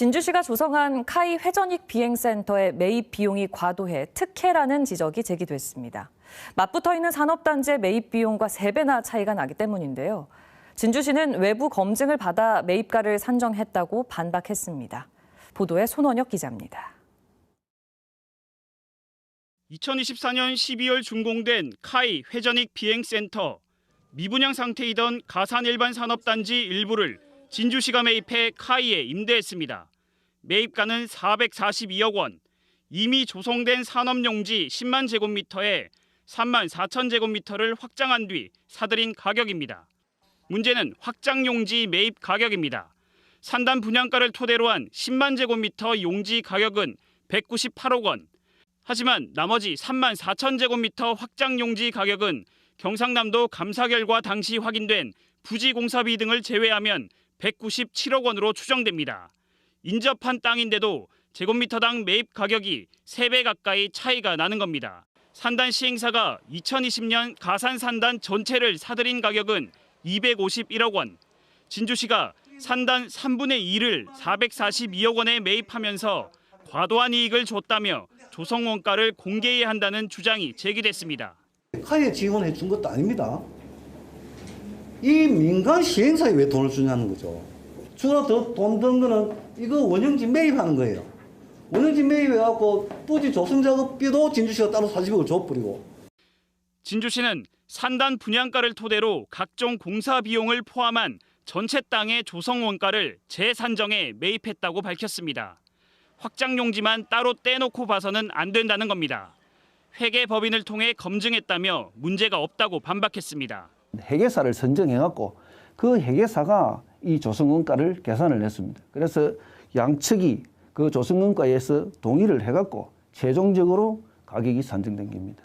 진주시가 조성한 카이 회전익 비행센터의 매입 비용이 과도해 특혜라는 지적이 제기됐습니다. 맞붙어 있는 산업단지의 매입 비용과 3배나 차이가 나기 때문인데요. 진주시는 외부 검증을 받아 매입가를 산정했다고 반박했습니다. 보도에 손원혁 기자입니다. 2024년 12월 준공된 카이 회전익 비행센터 미분양 상태이던 가산 일반 산업단지 일부를 진주시가 매입해 카이에 임대했습니다. 매입가는 442억 원. 이미 조성된 산업용지 10만 제곱미터에 3만 4천 제곱미터를 확장한 뒤 사들인 가격입니다. 문제는 확장용지 매입 가격입니다. 산단 분양가를 토대로 한 10만 제곱미터 용지 가격은 198억 원. 하지만 나머지 3만 4천 제곱미터 확장 용지 가격은 경상남도 감사 결과 당시 확인된 부지 공사비 등을 제외하면 197억 원으로 추정됩니다. 인접한 땅인데도 제곱미터당 매입 가격이 3배 가까이 차이가 나는 겁니다. 산단 시행사가 2020년 가산 산단 전체를 사들인 가격은 251억 원. 진주시가 산단 3분의 2를 442억 원에 매입하면서 과도한 이익을 줬다며 조성 원가를 공개해야 한다는 주장이 제기됐습니다. 카이에 지원해 준 것도 아닙니다. 이 민간 시행사에 왜 돈을 주냐는 거죠. 주로 더돈든 거는 이거 원형지 매입하는 거예요. 원형지 매입해갖고 부지 조성 작업비도 진주시가 따로 40억을 줘버리고 진주시는 산단 분양가를 토대로 각종 공사 비용을 포함한 전체 땅의 조성 원가를 재산정해 매입했다고 밝혔습니다. 확장 용지만 따로 떼놓고 봐서는 안 된다는 겁니다. 회계 법인을 통해 검증했다며 문제가 없다고 반박했습니다. 회계사를 선정해갖고 그 회계사가 이 조성원가를 계산을 했습니다. 그래서 양측이 그 조성원가에서 동의를 해갖고 최종적으로 가격이 산정된 겁니다.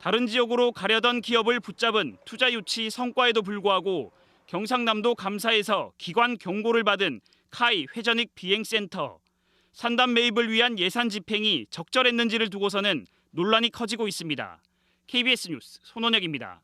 다른 지역으로 가려던 기업을 붙잡은 투자 유치 성과에도 불구하고 경상남도 감사에서 기관 경고를 받은 카이 회전익 비행센터 산단 매입을 위한 예산 집행이 적절했는지를 두고서는 논란이 커지고 있습니다. KBS 뉴스 손원혁입니다.